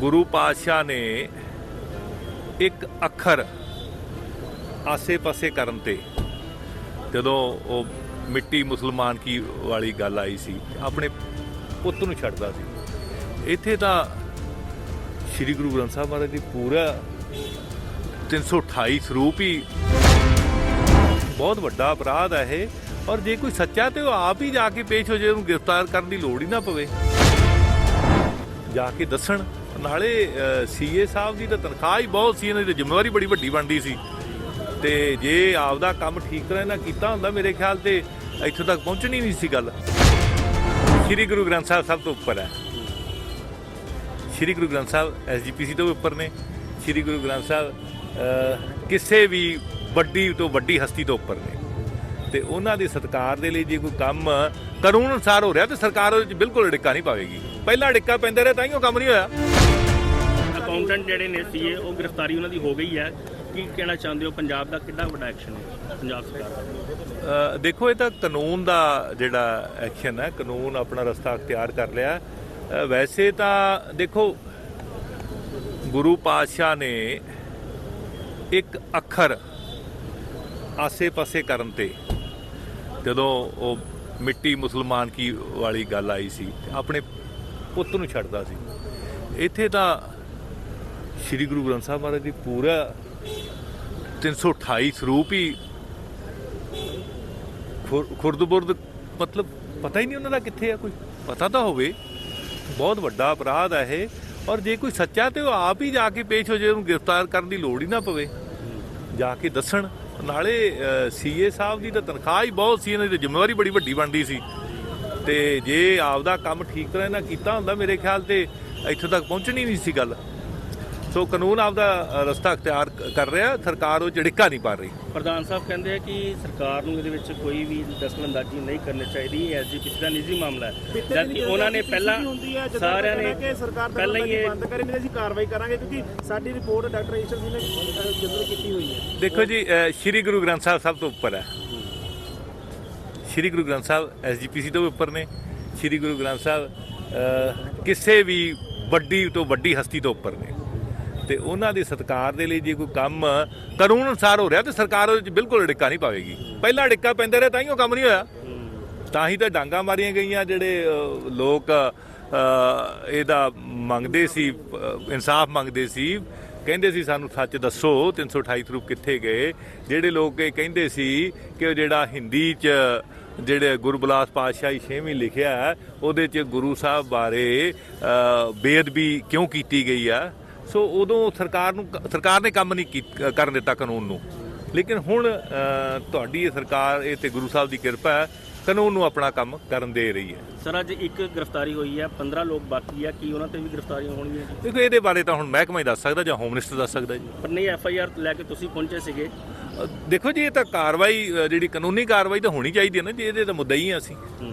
ਗੁਰੂ ਪਾਤਸ਼ਾਹ ਨੇ ਇੱਕ ਅੱਖਰ ਆਸੇ-ਪਾਸੇ ਕਰਨ ਤੇ ਜਦੋਂ ਉਹ ਮਿੱਟੀ ਮੁਸਲਮਾਨ ਕੀ ਵਾਲੀ ਗੱਲ ਆਈ ਸੀ, ਆਪਣੇ ਪੁੱਤ ਨੂੰ ਛੱਡਦਾ ਸੀ। ਇੱਥੇ ਤਾਂ ਸ੍ਰੀ ਗੁਰੂ ਗ੍ਰੰਥ ਸਾਹਿਬ ਮਹਾਰਾਜ ਦੀ ਪੂਰਾ 328 ਸਰੂਪ ਹੀ ਬਹੁਤ ਵੱਡਾ ਅਪਰਾਧ ਹੈ ਇਹ, ਔਰ ਜੇ ਕੋਈ ਸੱਚਾ ਤੇ ਉਹ ਆਪ ਹੀ ਜਾ ਕੇ ਪੇਸ਼ ਹੋ ਜਾਏ, ਉਹਨੂੰ ਗ੍ਰਿਫਤਾਰ ਕਰਨ ਦੀ ਲੋੜ ਹੀ ਨਾ ਪਵੇ। ਜਾ ਕੇ ਦੱਸਣ। ਨਾਲੇ ਸੀਏ ਸਾਹਿਬ ਦੀ ਤਾਂ ਤਨਖਾਹ ਹੀ ਬਹੁਤ ਸੀ, ਇਹਨਾਂ ਦੀ ਜ਼ਿੰਮੇਵਾਰੀ ਬੜੀ ਵੱਡੀ ਬਣਦੀ ਸੀ। ਤੇ ਜੇ ਆਪਦਾ ਕੰਮ ਠੀਕ ਤਰ੍ਹਾਂ ਇਹਨਾਂ ਕੀਤਾ ਹੁੰਦਾ ਮੇਰੇ ਖਿਆਲ ਤੇ, ਇੱਥੋਂ ਤੱਕ ਪਹੁੰਚਣੀ ਨਹੀਂ ਸੀ ਗੱਲ। ਸ੍ਰੀ ਗੁਰੂ ਗ੍ਰੰਥ ਸਾਹਿਬ ਸਭ ਤੋਂ ਉੱਪਰ ਹੈ। ਸ੍ਰੀ ਗੁਰੂ ਗ੍ਰੰਥ ਸਾਹਿਬ ਐਸਜੀਪੀਸੀ ਤੋਂ ਵੀ ਉੱਪਰ ਨੇ। ਸ੍ਰੀ ਗੁਰੂ ਗ੍ਰੰਥ ਸਾਹਿਬ ਕਿਸੇ ਵੀ ਵੱਡੀ ਤੋਂ ਵੱਡੀ ਹਸਤੀ ਤੋਂ ਉੱਪਰ ਨੇ। ਤੇ ਉਹਨਾਂ ਦੇ ਸਤਿਕਾਰ ਦੇ ਲਈ ਜੇ ਕੋਈ ਕੰਮ ਕਾਨੂੰਨ ਅਨੁਸਾਰ ਹੋ ਰਿਹਾ, ਤੇ ਸਰਕਾਰ ਉਹਦੇ ਵਿੱਚ ਬਿਲਕੁਲ ਡਿੱਕਾ ਨਹੀਂ ਪਾਵੇਗੀ। ਪਹਿਲਾਂ ਡਿੱਕਾ ਪੈਂਦਾ ਰਿਹਾ, ਤਾਂ ਹੀ ਉਹ ਕੰਮ ਨਹੀਂ ਹੋਇਆ। ਅਕਾਊਂਟੈਂਟ ਜਿਹੜੇ ਨੇ ਸੀਏ, ਉਹ ਗ੍ਰਿਫਤਾਰੀ ਉਹਨਾਂ ਦੀ ਹੋ ਗਈ ਹੈ। ਕੀ ਕਹਿਣਾ ਚਾਹੁੰਦੇ ਹੋ? ਪੰਜਾਬ ਦਾ ਕਿੰਨਾ ਵੱਡਾ ਐਕਸ਼ਨ ਹੈ? ਪੰਜਾਬ ਸਰਕਾਰ ਦੇਖੋ, ਇਹ ਤਾਂ ਕਾਨੂੰਨ ਦਾ ਜਿਹੜਾ ਐਕਸ਼ਨ ਹੈ, ਕਾਨੂੰਨ ਆਪਣਾ ਰਸਤਾ ਅਖਤਿਆਰ ਕਰ ਲਿਆ। ਵੈਸੇ ਤਾਂ ਦੇਖੋ, ਗੁਰੂ ਪਾਤਸ਼ਾਹ ਨੇ ਇੱਕ ਅੱਖਰ ਆਸੇ-ਪਾਸੇ ਕਰਨ ਤੇ ਜਦੋਂ ਉਹ ਮਿੱਟੀ ਮੁਸਲਮਾਨ ਕੀ ਵਾਲੀ ਗੱਲ ਆਈ ਸੀ ਆਪਣੇ ਪੁੱਤ ਨੂੰ ਛੱਡਦਾ ਸੀ। ਇੱਥੇ ਤਾਂ ਸ੍ਰੀ ਗੁਰੂ ਗ੍ਰੰਥ ਸਾਹਿਬ ਮਹਾਰਾਜ ਦੀ ਪੂਰਾ 328 ਸਰੂਪ ਹੀ ਖੁਰ- ਖੁਰਦ-ਬੁਰਦ, ਮਤਲਬ ਪਤਾ ਹੀ ਨਹੀਂ ਉਹਨਾਂ ਦਾ ਕਿੱਥੇ ਆ, ਕੋਈ ਪਤਾ ਤਾਂ ਹੋਵੇ। ਬਹੁਤ ਵੱਡਾ ਅਪਰਾਧ ਹੈ ਇਹ। ਔਰ ਜੇ ਕੋਈ ਸੱਚਾ ਤੇ ਉਹ ਆਪ ਹੀ ਜਾ ਕੇ ਪੇਸ਼ ਹੋ ਜਾਏ ਉਹਨੂੰ ਗ੍ਰਿਫਤਾਰ ਕਰਨ ਦੀ ਲੋੜ ਹੀ ਨਾ ਪਵੇ। ਜਾ ਕੇ ਦੱਸਣ। ਨਾਲੇ ਸੀਏ ਸਾਹਿਬ ਦੀ ਤਾਂ ਤਨਖਾਹ ਹੀ ਬਹੁਤ ਸੀ, ਇਹਨਾਂ ਦੀ ਜ਼ਿੰਮੇਵਾਰੀ ਬੜੀ ਵੱਡੀ ਬਣਦੀ ਸੀ। ਤੇ ਜੇ ਆਪਦਾ ਕੰਮ ਠੀਕ ਤਰ੍ਹਾਂ ਇਹਨਾਂ ਕੀਤਾ ਹੁੰਦਾ, ਮੇਰੇ ਖਿਆਲ ਤੇ ਇੱਥੋਂ ਤੱਕ ਪਹੁੰਚਣੀ ਨਹੀਂ ਸੀ ਗੱਲ। ਸੋ ਕਾਨੂੰਨ ਆਪਦਾ ਰਸਤਾ ਅਖਤਿਆਰ ਕਰ ਰਿਹਾ ਸਰਕਾਰ ਉਹ ਝਿੜਕਾ ਨਹੀਂ ਪਾ ਰਹੀ। ਪ੍ਰਧਾਨ ਸਾਹਿਬ ਕਹਿੰਦੇ ਆ ਕਿ ਸਰਕਾਰ ਨੂੰ ਇਹਦੇ ਵਿੱਚ ਕੋਈ ਵੀ ਦਖਲਅੰਦਾਜ਼ੀ ਨਹੀਂ ਕਰਨੀ ਚਾਹੀਦੀ ਇਹ ਐਸਜੀਪੀਸੀ ਦਾ ਨਿੱਜੀ ਮਾਮਲਾ ਹੈ। ਜਦ ਕਿ ਉਹਨਾਂ ਨੇ ਪਹਿਲਾਂ ਸਾਰਿਆਂ ਨੇ ਕਿ ਸਰਕਾਰ ਪਹਿਲਾਂ ਹੀ ਇਹ ਬੰਦ ਕਰੇ ਨਹੀਂ ਅਸੀਂ ਕਾਰਵਾਈ ਕਰਾਂਗੇ ਕਿਉਂਕਿ ਸਾਡੀ ਰਿਪੋਰਟ ਡਾਕਟਰ ਈਸ਼ਰ ਸਿੰਘ ਨੇ ਜਨਰਲ ਕੀਤੀ ਹੋਈ ਹੈ। ਦੇਖੋ ਜੀ ਸ਼੍ਰੀ ਗੁਰੂ ਗ੍ਰੰਥ ਸਾਹਿਬ ਸਭ ਤੋਂ ਉੱਪਰ ਹੈ। ਸ਼੍ਰੀ ਗੁਰੂ ਗ੍ਰੰਥ ਸਾਹਿਬ ਐਸਜੀਪੀਸੀ ਤੋਂ ਵੀ ਉੱਪਰ ਨੇ। ਸ਼੍ਰੀ ਗੁਰੂ ਗ੍ਰੰਥ ਸਾਹਿਬ ਕਿਸੇ ਵੀ ਵੱਡੀ ਤੋਂ ਵੱਡੀ ਹਸਤੀ ਤੋਂ ਉੱਪਰ ਨੇ। ਤੇ ਉਹਨਾਂ ਦੇ ਸਤਿਕਾਰ ਦੇ ਲਈ ਜੇ ਕੋਈ ਕੰਮ ਕਾਨੂੰਨ ਅਨੁਸਾਰ ਹੋ ਰਿਹਾ ਤੇ ਸਰਕਾਰ ਉਹਦੇ ਵਿੱਚ ਬਿਲਕੁਲ ਡਿੱਕਾ ਨਹੀਂ ਪਾਵੇਗੀ। ਪਹਿਲਾਂ ਡਿੱਕਾ ਪੈਂਦਾ ਰਿਹਾ ਤਾਂ ਹੀ ਉਹ ਕੰਮ ਨਹੀਂ ਹੋਇਆ। ਤਾਂ ਹੀ ਤਾਂ ਡਾਂਗਾ ਮਾਰੀਆਂ ਗਈਆਂ ਜਿਹੜੇ ਲੋਕ ਇਹਦਾ ਮੰਗਦੇ ਸੀ ਇਨਸਾਫ ਮੰਗਦੇ ਸੀ। ਕਹਿੰਦੇ ਸੀ ਸਾਨੂੰ ਸੱਚ ਦੱਸੋ 328 ਸਰੂਪ ਕਿੱਥੇ ਗਏ? ਜਿਹੜੇ ਲੋਕ ਇਹ ਕਹਿੰਦੇ ਸੀ ਕਿ ਉਹ ਜਿਹੜਾ ਹਿੰਦੀ 'ਚ ਜਿਹੜੇ ਗੁਰਬਲਾਸ ਪਾਤਸ਼ਾਹੀ ਛੇਵੀਂ ਲਿਖਿਆ ਉਹਦੇ 'ਚ ਗੁਰੂ ਸਾਹਿਬ ਬਾਰੇ ਬੇਅਦਬੀ ਕਿਉਂ ਕੀਤੀ ਗਈ ਆ? ਸੋ ਉਦੋਂ ਸਰਕਾਰ ਨੂੰ ਸਰਕਾਰ ਨੇ ਕੰਮ ਨਹੀਂ ਕਰਨ ਦਿੱਤਾ ਕਾਨੂੰਨ ਨੂੰ। ਲੇਕਿਨ ਹੁਣ ਤੁਹਾਡੀ ਇਹ ਸਰਕਾਰ ਇਹ ਤੇ ਗੁਰੂ ਸਾਹਿਬ ਦੀ ਕਿਰਪਾ ਹੈ ਕਾਨੂੰਨ ਨੂੰ ਆਪਣਾ ਕੰਮ ਕਰਨ ਦੇ ਰਹੀ ਹੈ। ਸਰ ਅੱਜ ਇੱਕ ਗ੍ਰਿਫਤਾਰੀ ਹੋਈ ਹੈ 15 ਲੋਕ ਬਾਕੀ ਆ ਕੀ ਉਹਨਾਂ ਤੇ ਵੀ ਗ੍ਰਿਫਤਾਰੀਆਂ ਹੋਣਗੀਆਂ ਦੇਖੋ ਇਹਦੇ ਬਾਰੇ ਤਾਂ ਹੁਣ ਮਹਿਕਮਾ ਹੀ ਦੱਸ ਸਕਦਾ ਜਾਂ ਹੋਮ ਮਿਨਿਸਟਰ ਦੱਸ ਸਕਦਾ ਜੀ। ਪਰ ਨਹੀਂ ਐਫ ਆਈ ਆਰ ਲੈ ਕੇ ਤੁਸੀਂ ਪਹੁੰਚੇ ਸੀਗੇ। ਦੇਖੋ ਜੀ ਇਹ ਤਾਂ ਕਾਰਵਾਈ ਜਿਹੜੀ ਕਾਨੂੰਨੀ ਕਾਰਵਾਈ ਤਾਂ ਹੋਣੀ ਚਾਹੀਦੀ ਹੈ ਨਾ ਜੀ ਇਹਦੇ ਤਾਂ ਮੁੱਦਾ ਹੀ ਹਾਂ ਅਸੀਂ।